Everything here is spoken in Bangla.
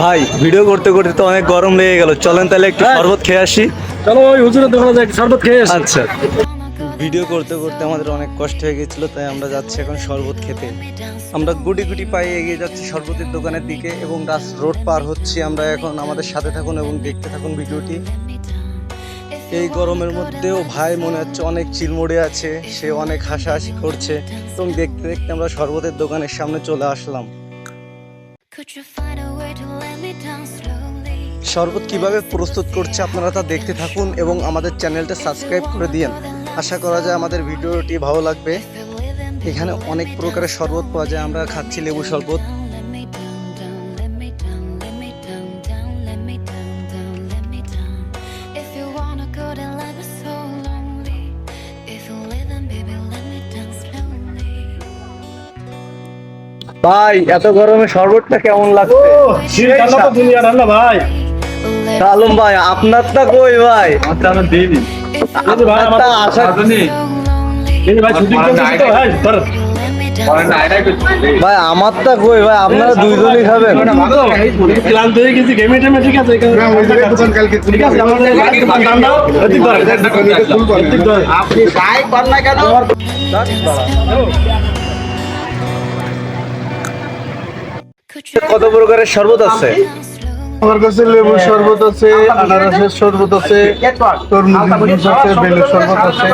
ভাই ভিডিও করতে করতে তো অনেক গরম লেগে গেল। চলেন তাহলে একটু শরবত খেয়ে আসি। চলো ওই হুজুরের দোকানে যাই শরবত খেয়ে আসি। আচ্ছা। ভিডিও করতে করতে আমাদের অনেক কষ্ট হয়ে গেছিল তাই আমরা যাচ্ছি এখন শরবত খেতে। আমরা গুটি গুটি পায়ে এগিয়ে যাচ্ছি শরবতের দোকানের দিকে এবং রাস রোড পার হচ্ছি আমরা এখন। আমাদের সাথে থাকুন এবং দেখতে থাকুন ভিডিওটি। এই গরমের মধ্যেও ভাই মনে হচ্ছে অনেক চিলমড়ে আছে সে অনেক হাসাহাসি করছে। এবং দেখতে দেখতে আমরা শরবতের দোকানের সামনে চলে আসলাম। শরবত কীভাবে প্রস্তুত করছে আপনারা তা দেখতে থাকুন এবং আমাদের চ্যানেলটা সাবস্ক্রাইব করে দিন আশা করা যায় আমাদের ভিডিওটি ভালো লাগবে। এখানে অনেক প্রকারের শরবত পাওয়া যায়। আমরা খাচ্ছি লেবু শরবত। ভাই এত গরমে শরবতটা কেমন লাগছে? তো দুনিয়া ঠান্ডা ভাই। আলম ভাই আপনারটা কই ভাই? ভাই আমার আপনারটা আশা. এই ভাই ভাই ধর. ভাই আমারটা কই ভাই? আপনারা দুইজনই খাবেন। ক্লান্ত হয়ে গেছি গেমে টেমে ঠিক আছে ঠিক দোকান দাম দাও। এদিক কত প্রকারের শরবত আছে? আমার কাছে লেবু শরবত আছে, আনারসের শরবত আছে তরমুজ আছে, বেলের শরবত আছে